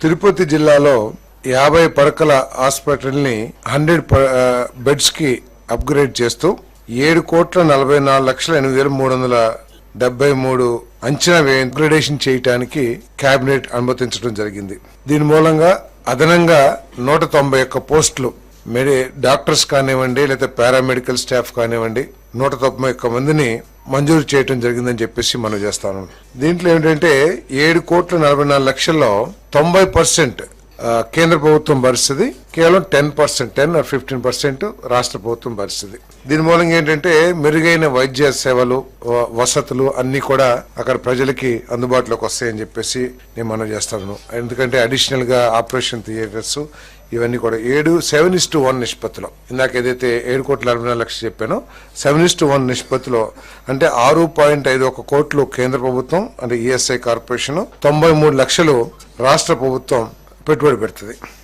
తిరుపతి జిల్లాలో యాభై పడకల హాస్పిటల్ని హండ్రెడ్ బెడ్స్కి అప్గ్రేడ్ చేస్తూ ఏడు కోట్ల నలభై నాలుగు లక్షల ఎనిమిది వేల మూడు వందల డెబ్బై మూడు అంచనా వ్యయం అప్గ్రేడేషన్ చేయడానికి కేబినెట్ అనుమతించడం జరిగింది. దీని మూలంగా అదనంగా నూట తొంభై ఒక్క పోస్టులు మెడి డాక్టర్స్ కానివ్వండి లేదా పారామెడికల్ స్టాఫ్ కానివ్వండి నూట తొంభై ఒక్క మందిని మంజూరు చేయడం జరిగిందని చెప్పేసి మనం చేస్తాను. దీంట్లో ఏంటంటే ఏడు కోట్ల నలభై నాలుగు లక్షల్లో తొంభై పర్సెంట్ కేంద్ర ప్రభుత్వం భరిస్తుంది కేవలం ten percent ten or fifteen percent రాష్ట్ర ప్రభుత్వం భరిస్తుంది దీని మూలంగా ఏంటంటే మెరుగైన వైద్య సేవలు వసతులు అన్ని కూడా అక్కడ ప్రజలకి అందుబాటులోకి వస్తాయని చెప్పేసి నేను మనం చేస్తాను. ఎందుకంటే అడిషనల్గా ఆపరేషన్ థియేటర్స్ ఇవన్నీ కూడా ఏడు సెవెన్ ఇస్ టు వన్ నిష్పత్తిలో. ఇందాక ఏదైతే ఏడు కోట్ల అరవై నాలుగు లక్షలు చెప్పానో సెవెన్ ఇస్ టు వన్ నిష్పత్తిలో అంటే ఆరు పాయింట్ ఐదు ఒక కోట్లు కేంద్ర ప్రభుత్వం అంటే ఈఎస్ఐ కార్పొరేషన్ తొంభై మూడు లక్షలు రాష్ట్ర ప్రభుత్వం పెట్టుబడి పెడుతుంది.